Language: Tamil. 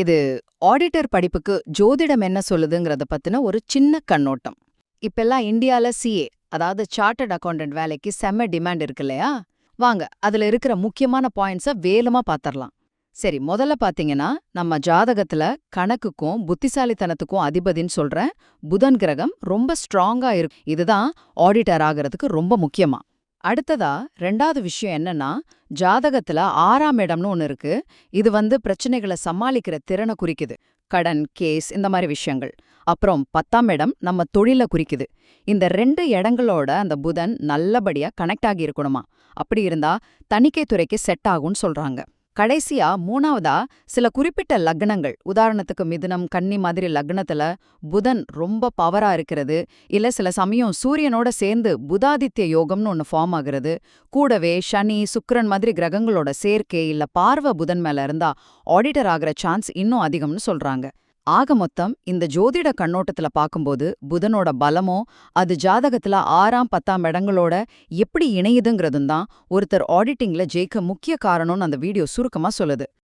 இது ஆடிட்டர் படிப்புக்கு ஜோதிடம் என்ன சொல்லுதுங்கிறத பத்தின ஒரு சின்ன கண்ணோட்டம். இப்பெல்லாம் இந்தியால சிஏ அதாவது சார்ட்டர்ட் அக்கவுண்டன்ட் வேலைக்கு செம்ம டிமாண்ட் இருக்கு இல்லையா? வாங்க அதுல இருக்கிற முக்கியமான பாயிண்ட்ஸ வேலமா பாத்தரலாம். சரி முதல்ல பாத்தீங்கன்னா நம்ம ஜாதகத்துல கணக்குக்கும் புத்திசாலித்தனத்துக்கும் அதிபதின்னு சொல்ற புதன் கிரகம் ரொம்ப ஸ்ட்ராங்கா இருக்கு. இதுதான் ஆடிட்டர் ஆகிறதுக்கு ரொம்ப முக்கியமா. அடுத்ததா ரெண்டாவது விஷயம் என்னன்னா ஜாதகத்துல ஆறாம் இடம்னு ஒன்னு இருக்கு. இது வந்து பிரச்சனைகளை சமாளிக்கிற திறனை குறிக்குது. கடன் கேஸ் இந்த மாதிரி விஷயங்கள். அப்புறம் பத்தாம் இடம் நம்ம தொழில குறிக்குது. இந்த ரெண்டு இடங்களோட அந்த புதன் நல்லபடியா கனெக்ட் ஆகி இருக்கணுமா? அப்படி இருந்தா தணிக்கை துறைக்கு செட் ஆகும்னு சொல்றாங்க. கடைசியா மூணாவதா சில குறிப்பிட்ட லக்னங்கள். உதாரணத்துக்கு மிதுனம் கன்னி மாதிரி லக்னத்துல புதன் ரொம்ப பவரா இருக்கிறது. இல்ல சில சமயம் சூரியனோட சேர்ந்து புதாதித்ய யோகம்னு ஒன்னு ஃபார்ம் ஆகுறது. கூடவே சனி சுக்கரன் மாதிரி கிரகங்களோட சேர்க்கை இல்ல பார்வ புதன் மேல இருந்தா ஆடிட்டர் ஆகிற சான்ஸ் இன்னும் அதிகம்னு சொல்றாங்க. ஆக மொத்தம் இந்த ஜோதிட கண்ணோட்டத்துல பார்க்கும்போது புதனோட பலமோ அது ஜாதகத்துல ஆறாம் பத்தாம் இடங்களோட எப்படி இணையுதுங்கிறதும் தான் ஒருத்தர் ஆடிட்டிங்ல ஜெயிக்க முக்கிய காரணம்னு அந்த வீடியோ சுருக்கமா சொல்லுது.